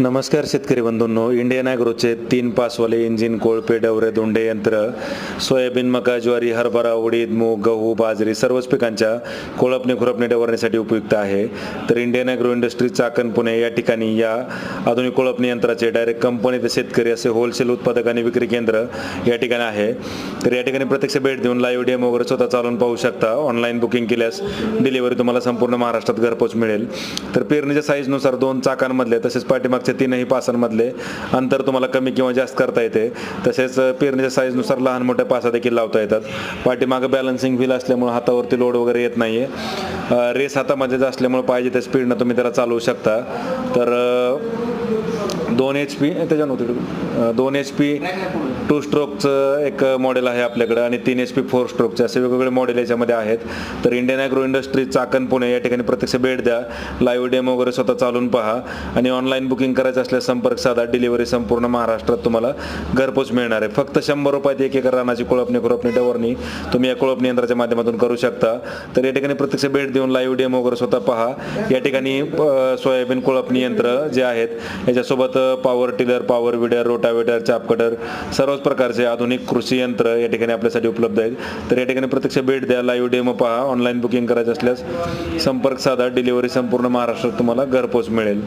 नमस्कार शेतकरी बंधूंनो. इंडियन ॲग्रोचे तीन पासवाले इंजिन कोळपे डवरे दोंडे यंत्र सोयाबीन मका ज्वारी हरभरा उडीद मूग गहू बाजरी सर्वच पिकांच्या कोळपणे खुरपणे डवरण्यासाठी उपयुक्त आहे. तर Indian agro industry Chakan Pune या ठिकाणी या आधुनिक कोळपणी यंत्राचे डायरेक्ट कंपनी ते शेतकरी असे होलसेल उत्पादक आणि विक्री केंद्र या ठिकाणी आहे. तर या ठिकाणी प्रत्यक्ष भेट देऊन लाईव्ह डेमो वगैरे स्वतः चालून पाहू शकता. ऑनलाईन बुकिंग केल्यास डिलिव्हरी तुम्हाला संपूर्ण महाराष्ट्रात घरपोच मिळेल. तर पेरणीच्या साईजनुसार दोन चाकांमधले तसेच पाठीमागच्या तीनही पासांमधले. अंतर तुम्हाला कमी किंवा जास्त करता येते. तसेच पेरणीच्या साईजनुसार लहान मोठ्या पासा देखील लावता येतात. पाठीमागं बॅलन्सिंग व्हील असल्यामुळे हातावरती लोड वगैरे येत नाही आहे रेस हातामध्ये असल्यामुळे पाहिजे त्या स्पीडनं तुम्ही त्याला चालवू शकता. तर दोन एच पी त्याच्या दोन एच पी टू स्ट्रोकचं एक मॉडेल आहे आपल्याकडं आणि तीन एच पी फोर स्ट्रोकचे असे वेगवेगळे मॉडेल याच्यामध्ये आहेत. तर Indian agro industry Chakan Pune या ठिकाणी प्रत्यक्ष भेट द्या. लाईव्ह डेमो वगैरे स्वतः चालून पहा. आणि ऑनलाईन बुकिंग करायचं असल्यास संपर्क साधा. डिलिव्हरी संपूर्ण महाराष्ट्रात तुम्हाला घरपोच मिळणार आहे. फक्त शंभर रुपयात एक एकर रानाची कोळपणी खुरपणी डवरणी तुम्ही या कोळपणी यंत्राच्या माध्यमातून करू शकता. तर या ठिकाणी प्रत्यक्ष भेट देऊन लाईव्ह डेमो वगैरे स्वतः पहा. या ठिकाणी सोयाबीन कोळपणी यंत्र जे आहेत याच्यासोबत power tiller power weeder rotavator chaff cutter सर्वच प्रकारचे आधुनिक कृषी यंत्र या ठिकाणी आपल्यासाठी उपलब्ध आहेत. तर या ठिकाणी प्रत्यक्ष भेट द्या लाईव्ह डेमो पहा ऑनलाईन बुकिंग करायचं असल्यास संपर्क साधा डिलिव्हरी संपूर्ण महाराष्ट्रात तुम्हाला घरपोच मिळेल.